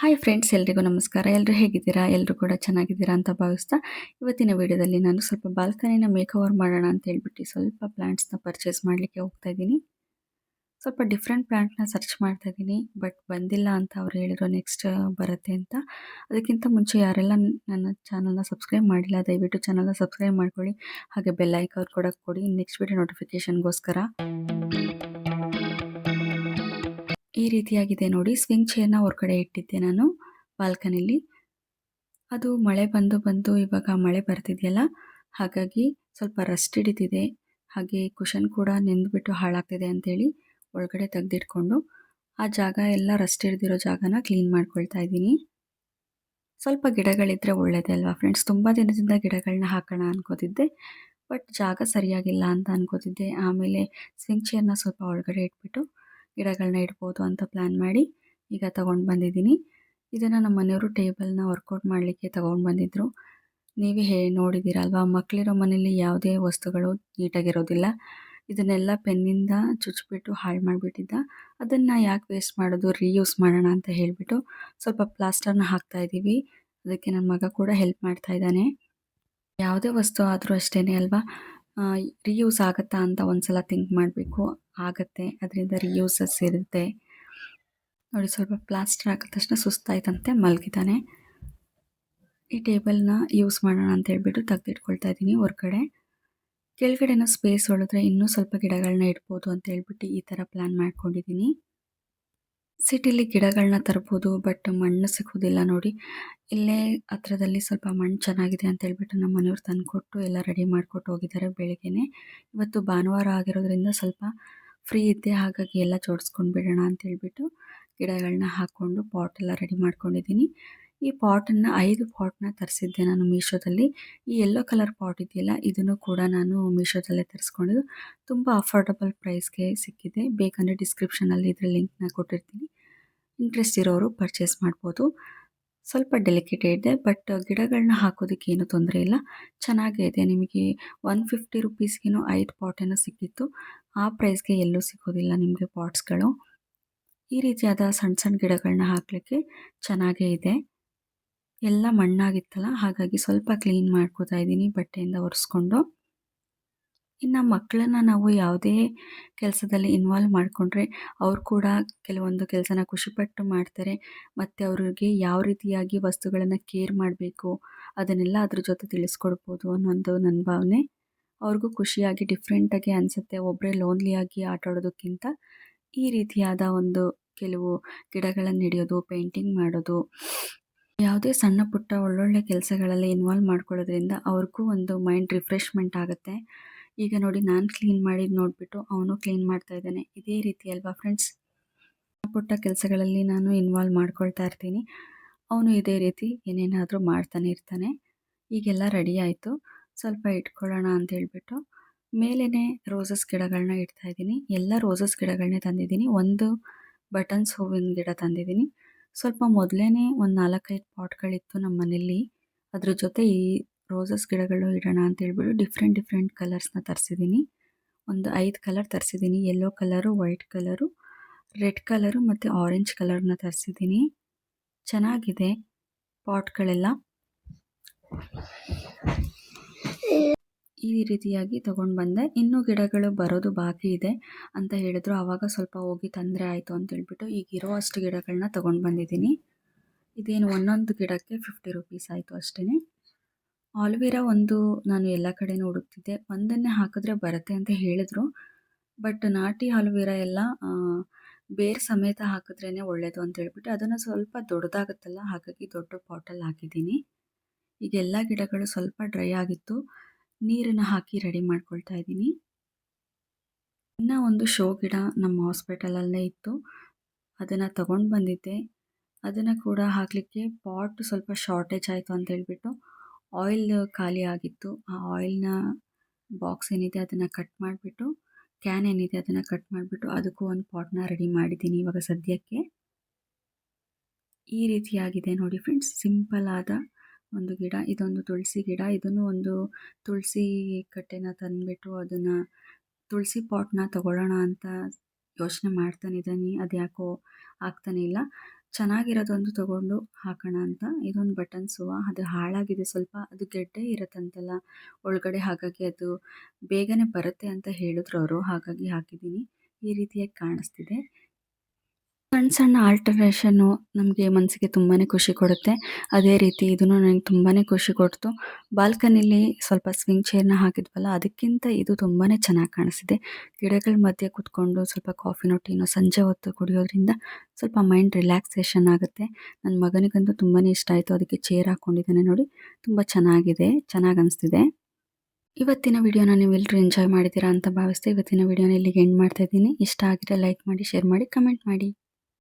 Hi friends, ಎಲ್ರಿಗೂ ನಮಸ್ಕಾರ. ಎಲ್ಲರೂ ಹೇಗಿದ್ದೀರಾ? ಎಲ್ಲರೂ ಕೂಡ ಚೆನ್ನಾಗಿದ್ದೀರಾ ಅಂತ ಭಾವಿಸ್ತಾ ಇವತ್ತಿನ ವಿಡಿಯೋದಲ್ಲಿ ನಾನು ಸ್ವಲ್ಪ ಬಾಲ್ಕನಿನ ಮೇಕ್ಓವರ್ ಮಾಡೋಣ ಅಂತ ಹೇಳ್ಬಿಟ್ಟು ಸ್ವಲ್ಪ ಪ್ಲ್ಯಾಂಟ್ಸ್ನ ಪರ್ಚೇಸ್ ಮಾಡಲಿಕ್ಕೆ ಹೋಗ್ತಾ ಇದ್ದೀನಿ. ಸ್ವಲ್ಪ ಡಿಫ್ರೆಂಟ್ ಪ್ಲ್ಯಾಂಟ್ನ ಸರ್ಚ್ ಮಾಡ್ತಾ ಇದ್ದೀನಿ, ಬಟ್ ಬಂದಿಲ್ಲ ಅಂತ ಅವ್ರು ಹೇಳಿರೋ ನೆಕ್ಸ್ಟ್ ಬರುತ್ತೆ ಅಂತ. ಅದಕ್ಕಿಂತ ಮುಂಚೆ ಯಾರೆಲ್ಲ ನನ್ನ ಚಾನಲ್ನ ಸಬ್ಸ್ಕ್ರೈಬ್ ಮಾಡಿಲ್ಲ, ದಯವಿಟ್ಟು ಚಾನಲ್ನ ಸಬ್ಸ್ಕ್ರೈಬ್ ಮಾಡ್ಕೊಳ್ಳಿ. ಹಾಗೆ ಬೆಲ್ ಐಕಾನ್ ಕೂಡ ಕೊಡಿ, ನೆಕ್ಸ್ಟ್ ವಿಡಿಯೋ ನೋಟಿಫಿಕೇಷನ್ಗೋಸ್ಕರ. ರೀತಿಯಾಗಿದೆ ನೋಡಿ. ಸ್ವಿಂಗ್ ಚೇರ್ನ ಹೊರಗಡೆ ಇಟ್ಟಿದ್ದೆ ನಾನು ಬಾಲ್ಕನಿಲಿ ಅದು ಮಳೆ ಬಂದು ಬಂದು ಇವಾಗ ಮಳೆ ಬರ್ತಿದೆಯಲ್ಲ, ಹಾಗಾಗಿ ಸ್ವಲ್ಪ ರಸ್ಟ್ ಹಿಡಿದಿದೆ. ಹಾಗೆ ಕುಷನ್ ಕೂಡ ನೆಂದುಬಿಟ್ಟು ಹಾಳಾಗ್ತಿದೆ ಅಂತೇಳಿ ಒಳಗಡೆ ತೆಗೆದಿಟ್ಕೊಂಡು ಆ ಜಾಗ ಎಲ್ಲ ರಸ್ಟ್ ಹಿಡಿದಿರೋ ಜಾಗನ ಕ್ಲೀನ್ ಮಾಡ್ಕೊಳ್ತಾ ಇದ್ದೀನಿ. ಸ್ವಲ್ಪ ಗಿಡಗಳಿದ್ದರೆ ಒಳ್ಳೆಯದೇ ಅಲ್ವಾ ಫ್ರೆಂಡ್ಸ್ ತುಂಬ ದಿನದಿಂದ ಗಿಡಗಳನ್ನ ಹಾಕೋಣ ಅನ್ಕೋತಿದ್ದೆ ಬಟ್ ಜಾಗ ಸರಿಯಾಗಿಲ್ಲ ಅಂತ ಅನ್ಕೋತಿದ್ದೆ. ಆಮೇಲೆ ಸ್ವಿಂಗ್ ಚೇರ್ನ ಸ್ವಲ್ಪ ಒಳಗಡೆ ಇಟ್ಬಿಟ್ಟು ಗಿಡಗಳನ್ನ ಇಡ್ಬೋದು ಅಂತ ಪ್ಲ್ಯಾನ್ ಮಾಡಿ ಈಗ ತೊಗೊಂಡು ಬಂದಿದ್ದೀನಿ. ಇದನ್ನು ನಮ್ಮ ಮನೆಯವರು ಟೇಬಲ್ನ ವರ್ಕೌಟ್ ಮಾಡಲಿಕ್ಕೆ ತೊಗೊಂಡು ಬಂದಿದ್ದರು ನೀವೇ ಹೇ ನೋಡಿದ್ದೀರಲ್ವಾ ಮಕ್ಕಳಿರೋ ಮನೆಯಲ್ಲಿ ಯಾವುದೇ ವಸ್ತುಗಳು ನೀಟಾಗಿರೋದಿಲ್ಲ. ಇದನ್ನೆಲ್ಲ ಪೆನ್ನಿಂದ ಚುಚ್ಚಿಬಿಟ್ಟು ಹಾಳು ಮಾಡಿಬಿಟ್ಟಿದ್ದ. ಅದನ್ನು ಯಾಕೆ ವೇಸ್ಟ್ ಮಾಡೋದು? ರೀಯೂಸ್ ಮಾಡೋಣ ಅಂತ ಹೇಳಿಬಿಟ್ಟು ಸ್ವಲ್ಪ ಪ್ಲಾಸ್ಟರ್ನ ಹಾಕ್ತಾ ಇದ್ದೀವಿ. ಅದಕ್ಕೆ ನನ್ನ ಮಗ ಕೂಡ ಹೆಲ್ಪ್ ಮಾಡ್ತಾ ಇದ್ದಾನೆ. ಯಾವುದೇ ವಸ್ತು ಆದರೂ ಅಷ್ಟೇ ಅಲ್ವಾ? ರೀಯೂಸ್ ಆಗುತ್ತಾ ಅಂತ ಒಂದು ಸಲ ಥಿಂಕ್ ಮಾಡಬೇಕು. ಆಗುತ್ತೆ. ಅದರಿಂದ ರಿಯೂಸಸ್ ಇರುತ್ತೆ. ನೋಡಿ ಸ್ವಲ್ಪ ಪ್ಲಾಸ್ಟರ್ ಹಾಕಿದ ತಕ್ಷಣ ಸುಸ್ತಾಯ್ತಂತೆ, ಮಲಗಿದ್ದಾನೆ. ಈ ಟೇಬಲ್ನ ಯೂಸ್ ಮಾಡೋಣ ಅಂತ ಹೇಳ್ಬಿಟ್ಟು ತೆಗೆದಿಟ್ಕೊಳ್ತಾ ಇದ್ದೀನಿ ಹೊರ್ಗಡೆ. ಕೆಳಗಡೆನ ಸ್ಪೇಸ್ ಹೊಳಿದ್ರೆ ಇನ್ನೂ ಸ್ವಲ್ಪ ಗಿಡಗಳನ್ನ ಇಡ್ಬೋದು ಅಂತ ಹೇಳ್ಬಿಟ್ಟು ಈ ಥರ ಪ್ಲ್ಯಾನ್ ಮಾಡ್ಕೊಂಡಿದ್ದೀನಿ. ಸಿಟಿಲಿ ಗಿಡಗಳನ್ನ ತರ್ಬೋದು, ಬಟ್ ಮಣ್ಣು ಸಿಗೋದಿಲ್ಲ ನೋಡಿ. ಇಲ್ಲೇ ಹತ್ರದಲ್ಲಿ ಸ್ವಲ್ಪ ಮಣ್ಣು ಚೆನ್ನಾಗಿದೆ ಅಂತ ಹೇಳ್ಬಿಟ್ಟು ನಮ್ಮ ಮನೆಯವ್ರು ತಂದುಕೊಟ್ಟು ಎಲ್ಲ ರೆಡಿ ಮಾಡಿಕೊಟ್ಟು ಹೋಗಿದ್ದಾರೆ ಬೆಳಗ್ಗೆನೆ. ಇವತ್ತು ಭಾನುವಾರ ಆಗಿರೋದ್ರಿಂದ ಸ್ವಲ್ಪ ಫ್ರೀ ಇದ್ದೆ ಹಾಗಾಗಿ ಎಲ್ಲ ಜೋಡಿಸ್ಕೊಂಡು ಬಿಡೋಣ ಅಂತೇಳ್ಬಿಟ್ಟು ಗಿಡಗಳನ್ನ ಹಾಕ್ಕೊಂಡು ಪಾಟೆಲ್ಲ ರೆಡಿ ಮಾಡ್ಕೊಂಡಿದ್ದೀನಿ. ಈ ಪಾಟನ್ನು ಐದು ಪಾಟ್ನ ತರಿಸಿದ್ದೆ ನಾನು ಮೀಶೋದಲ್ಲಿ. ಈ ಎಲ್ಲೋ ಕಲರ್ ಪಾಟ್ ಇದೆಯಲ್ಲ, ಇದನ್ನು ಕೂಡ ನಾನು ಮೀಶೋದಲ್ಲೇ ತರಿಸ್ಕೊಂಡಿದ್ದು. ತುಂಬ ಅಫೋರ್ಡಬಲ್ ಪ್ರೈಸ್ಗೆ ಸಿಕ್ಕಿದೆ. ಬೇಕಂದರೆ ಡಿಸ್ಕ್ರಿಪ್ಷನಲ್ಲಿ ಇದ್ರ ಲಿಂಕ್ನ ಕೊಟ್ಟಿರ್ತೀನಿ. ಇಂಟ್ರೆಸ್ಟ್ ಇರೋರು ಪರ್ಚೇಸ್ ಮಾಡ್ಬೋದು. ಸ್ವಲ್ಪ ಡೆಲಿಕೇಟ್ ಇದೆ ಬಟ್ ಗಿಡಗಳನ್ನ ಹಾಕೋದಕ್ಕೆ ಏನೂ ತೊಂದರೆ ಇಲ್ಲ. ಚೆನ್ನಾಗೇ ಇದೆ. ನಿಮಗೆ ಒನ್ ಫಿಫ್ಟಿ ರುಪೀಸ್ಗೇನೋ ಐದು ಪಾಟೇನೋ ಸಿಕ್ಕಿತ್ತು. ಆ ಪ್ರೈಸ್ಗೆ ಎಲ್ಲೂ ಸಿಗೋದಿಲ್ಲ ನಿಮಗೆ ಪಾಟ್ಸ್ಗಳು. ಈ ರೀತಿಯಾದ ಸಣ್ಣ ಸಣ್ಣ ಗಿಡಗಳನ್ನ ಹಾಕಲಿಕ್ಕೆ ಚೆನ್ನಾಗೇ ಇದೆ. ಎಲ್ಲ ಮಣ್ಣಾಗಿತ್ತಲ್ಲ, ಹಾಗಾಗಿ ಸ್ವಲ್ಪ ಕ್ಲೀನ್ ಮಾಡ್ಕೋತಾ ಇದ್ದೀನಿ ಬಟ್ಟೆಯಿಂದ ಒರೆಸ್ಕೊಂಡು. ಇನ್ನು ಮಕ್ಕಳನ್ನ ನಾವು ಯಾವುದೇ ಕೆಲಸದಲ್ಲಿ ಇನ್ವಾಲ್ವ್ ಮಾಡಿಕೊಂಡ್ರೆ ಅವ್ರು ಕೂಡ ಕೆಲವೊಂದು ಕೆಲಸನ ಖುಷಿಪಟ್ಟು ಮಾಡ್ತಾರೆ. ಮತ್ತು ಅವರಿಗೆ ಯಾವ ರೀತಿಯಾಗಿ ವಸ್ತುಗಳನ್ನು ಕೇರ್ ಮಾಡಬೇಕು, ಅದನ್ನೆಲ್ಲ ಅದ್ರ ಜೊತೆ ತಿಳಿಸ್ಕೊಡ್ಬೋದು ಅನ್ನೋದು ನನ್ನ ಭಾವನೆ. ಅವ್ರಿಗೂ ಖುಷಿಯಾಗಿ ಡಿಫ್ರೆಂಟಾಗಿ ಅನಿಸುತ್ತೆ. ಒಬ್ಬರೇ ಲೋನ್ಲಿಯಾಗಿ ಆಟ ಆಡೋದಕ್ಕಿಂತ ಈ ರೀತಿಯಾದ ಒಂದು ಕೆಲವು ಗಿಡಗಳನ್ನು ಹಿಡಿಯೋದು ಪೇಂಟಿಂಗ್ ಮಾಡೋದು, ಯಾವುದೇ ಸಣ್ಣ ಪುಟ್ಟ ಒಳ್ಳೊಳ್ಳೆ ಕೆಲಸಗಳಲ್ಲಿ ಇನ್ವಾಲ್ವ್ ಮಾಡ್ಕೊಳ್ಳೋದ್ರಿಂದ ಅವ್ರಿಗೂ ಒಂದು ಮೈಂಡ್ ರಿಫ್ರೆಶ್ಮೆಂಟ್ ಆಗುತ್ತೆ. ಈಗ ನೋಡಿ ನಾನು ಕ್ಲೀನ್ ಮಾಡಿದ್ದು ನೋಡಿಬಿಟ್ಟು ಅವನು ಕ್ಲೀನ್ ಮಾಡ್ತಾ ಇದ್ದಾನೆ. ಇದೇ ರೀತಿ ಅಲ್ವಾ ಫ್ರೆಂಡ್ಸ್ ಪುಟ್ಟ ಕೆಲಸಗಳಲ್ಲಿ ನಾನು ಇನ್ವಾಲ್ವ್ ಮಾಡ್ಕೊಳ್ತಾ ಇರ್ತೀನಿ. ಅವನು ಇದೇ ರೀತಿ ಏನೇನಾದರೂ ಮಾಡ್ತಾನೆ ಇರ್ತಾನೆ. ಈಗೆಲ್ಲ ರೆಡಿ ಆಯಿತು. ಸ್ವಲ್ಪ ಇಟ್ಕೊಳ್ಳೋಣ ಅಂತ ಹೇಳ್ಬಿಟ್ಟು ಮೇಲೇ ರೋಸಸ್ ಗಿಡಗಳನ್ನ ಇಡ್ತಾ ಇದ್ದೀನಿ. ಎಲ್ಲ ರೋಸಸ್ ಗಿಡಗಳನ್ನೇ ತಂದಿದ್ದೀನಿ. ಒಂದು ಬಟನ್ಸ್ ಹೂವಿನ ಗಿಡ ತಂದಿದ್ದೀನಿ. ಸ್ವಲ್ಪ ಮೊದಲೇ ಒಂದು ನಾಲ್ಕೈದು ಪಾಟ್ಗಳಿತ್ತು ನಮ್ಮ ಮನೇಲಿ. ಅದ್ರ ಜೊತೆ ಈ ರೋಸಸ್ ಗಿಡಗಳು ಇಡೋಣ ಅಂತ ಹೇಳ್ಬಿಟ್ಟು ಡಿಫ್ರೆಂಟ್ ಡಿಫ್ರೆಂಟ್ ಕಲರ್ಸ್ನ ತರಿಸಿದ್ದೀನಿ. ಒಂದು ಐದು colour ತರಿಸಿದ್ದೀನಿ. Yellow colour white colour red colour ಮತ್ತು ಆರೆಂಜ್ ಕಲರ್ನ ತರಿಸಿದ್ದೀನಿ. ಚೆನ್ನಾಗಿದೆ ಪಾಟ್ಗಳೆಲ್ಲ ಈ ರೀತಿಯಾಗಿ ತಗೊಂಡು ಬಂದೆ. ಇನ್ನೂ ಗಿಡಗಳು ಬರೋದು ಬಾಕಿ ಇದೆ ಅಂತ ಹೇಳಿದ್ರು. ಆವಾಗ ಸ್ವಲ್ಪ ಹೋಗಿ ತೊಂದರೆ ಆಯಿತು ಅಂತ ಹೇಳ್ಬಿಟ್ಟು ಈಗ ಇರೋ ಅಷ್ಟು ಗಿಡಗಳನ್ನ ತೊಗೊಂಡು ಬಂದಿದ್ದೀನಿ. ಇದೇನು ಒಂದೊಂದು ಗಿಡಕ್ಕೆ ಫಿಫ್ಟಿ ರುಪೀಸ್ ಆಯಿತು ಅಷ್ಟೇ ಆಲ್ವೇರಾ ಒಂದು ನಾನು ಎಲ್ಲ ಕಡೆ ಹುಡುಕ್ತಿದ್ದೆ. ಒಂದನ್ನೇ ಹಾಕಿದ್ರೆ ಬರುತ್ತೆ ಅಂತ ಹೇಳಿದ್ರು. ಬಟ್ ನಾಟಿ ಆಲ್ವೇರಾ ಎಲ್ಲ ಬೇರೆ ಸಮೇತ ಹಾಕಿದ್ರೇ ಒಳ್ಳೆಯದು ಅಂತ ಹೇಳ್ಬಿಟ್ಟು ಅದನ್ನು ಸ್ವಲ್ಪ ದೊಡ್ಡದಾಗುತ್ತಲ್ಲ, ಹಾಗಾಗಿ ದೊಡ್ಡ ಪಾಟಲ್ಲಿ ಹಾಕಿದ್ದೀನಿ. ಈಗ ಎಲ್ಲ ಗಿಡಗಳು ಸ್ವಲ್ಪ ಡ್ರೈ ಆಗಿತ್ತು. ನೀರನ್ನು ಹಾಕಿ ರೆಡಿ ಮಾಡ್ಕೊಳ್ತಾ ಇದ್ದೀನಿ. ಇನ್ನೂ ಒಂದು ಶೋ ಗಿಡ ನಮ್ಮ ಹಾಸ್ಪಿಟಲಲ್ಲೇ ಇತ್ತು. ಅದನ್ನು ತಗೊಂಡು ಬಂದಿದ್ದೆ. ಅದನ್ನು ಕೂಡ ಹಾಕಲಿಕ್ಕೆ ಪಾಟ್ ಸ್ವಲ್ಪ ಶಾರ್ಟೇಜ್ ಆಯಿತು ಅಂತ ಹೇಳಿಬಿಟ್ಟು ಆಯಿಲ್ ಖಾಲಿ ಆಗಿತ್ತು. ಆ ಆಯಿಲ್ನ ಬಾಕ್ಸ್ ಏನಿದೆ ಅದನ್ನು ಕಟ್ ಮಾಡಿಬಿಟ್ಟು ಕ್ಯಾನ್ ಏನಿದೆ ಅದನ್ನು ಕಟ್ ಮಾಡಿಬಿಟ್ಟು ಅದಕ್ಕೂ ಒಂದು ಪಾಟ್ನ ರೆಡಿ ಮಾಡಿದ್ದೀನಿ ಇವಾಗ ಸದ್ಯಕ್ಕೆ. ಈ ರೀತಿಯಾಗಿದೆ ನೋಡಿ ಫ್ರೆಂಡ್ಸ್ ಸಿಂಪಲ್ ಆದ ಒಂದು ಗಿಡ, ಇದೊಂದು ತುಳಸಿ ಗಿಡ, ಇದನ್ನು ಒಂದು ತುಳಸಿ ಕಟ್ಟೆನ ತಂದುಬಿಟ್ಟು ಅದನ್ನು ತುಳಸಿ ಪಾಟ್ನ ತಗೊಳ್ಳೋಣ ಅಂತ ಯೋಚನೆ ಮಾಡ್ತಾನೆ ಇದ್ದೀನಿ ಅದ್ಯಾಕೋ ಆಗ್ತಾನೆ ಇಲ್ಲ. ಚೆನ್ನಾಗಿರೋದೊಂದು ತಗೊಂಡು ಹಾಕೋಣ ಅಂತ. ಇದೊಂದು ಬಟನ್ ಸುವ. ಅದು ಹಾಳಾಗಿದೆ. ಸ್ವಲ್ಪ ಅದು ಗೆಡ್ಡೆ ಇರುತ್ತಂತಲ್ಲ. ಒಳಗಡೆ ಹಾಗಾಗಿ ಅದು ಬೇಗನೆ ಬರುತ್ತೆ ಅಂತ ಹೇಳಿದ್ರು ಅವರು. ಹಾಗಾಗಿ ಹಾಕಿದ್ದೀನಿ. ಈ ರೀತಿಯಾಗಿ ಕಾಣಿಸ್ತಿದೆ. ಸಣ್ಣ ಸಣ್ಣ ಆಲ್ಟ್ರೇಷನ್ನು ನಮಗೆ ಮನಸ್ಸಿಗೆ ತುಂಬಾ ಖುಷಿ ಕೊಡುತ್ತೆ. ಅದೇ ರೀತಿ ಇದನ್ನು ನನಗೆ ತುಂಬಾ ಖುಷಿ ಕೊಡ್ತು. ಬಾಲ್ಕನಿಲಿ ಸ್ವಲ್ಪ ಸ್ವಿಂಗ್ ಚೇರ್ನ ಹಾಕಿದ್ವಲ್ಲ, ಅದಕ್ಕಿಂತ ಇದು ತುಂಬಾ ಚೆನ್ನಾಗಿ ಕಾಣಿಸಿದೆ ಗಿಡಗಳ ಮಧ್ಯೆ ಕುತ್ಕೊಂಡು ಸ್ವಲ್ಪ ಕಾಫಿ ಟೀನೋ ಸಂಜೆ ಹೊತ್ತು ಕುಡಿಯೋದ್ರಿಂದ ಸ್ವಲ್ಪ ಮೈಂಡ್ ರಿಲ್ಯಾಕ್ಸೇಷನ್ ಆಗುತ್ತೆ. ನನ್ನ ಮಗನಿಗಂತೂ ತುಂಬಾ ಇಷ್ಟ ಆಯಿತು, ಅದಕ್ಕೆ ಚೇರ್ ಹಾಕ್ಕೊಂಡಿದ್ದಾನೆ ನೋಡಿ. ತುಂಬ ಚೆನ್ನಾಗಿದೆ, ಚೆನ್ನಾಗಿ ಅನಿಸ್ತಿದೆ. ಇವತ್ತಿನ ವಿಡಿಯೋನ ನೀವೆಲ್ಲರೂ ಎಂಜಾಯ್ ಮಾಡಿದ್ದೀರಾ ಅಂತ ಭಾವಿಸ್ತೆ ಇವತ್ತಿನ ವಿಡಿಯೋನ ಇಲ್ಲಿಗೆ ಎಂಡ್ ಮಾಡ್ತಾ ಇದ್ದೀನಿ. ಇಷ್ಟ ಆಗಿದ್ರೆ ಲೈಕ್ ಮಾಡಿ ಶೇರ್ ಮಾಡಿ ಕಮೆಂಟ್ ಮಾಡಿ.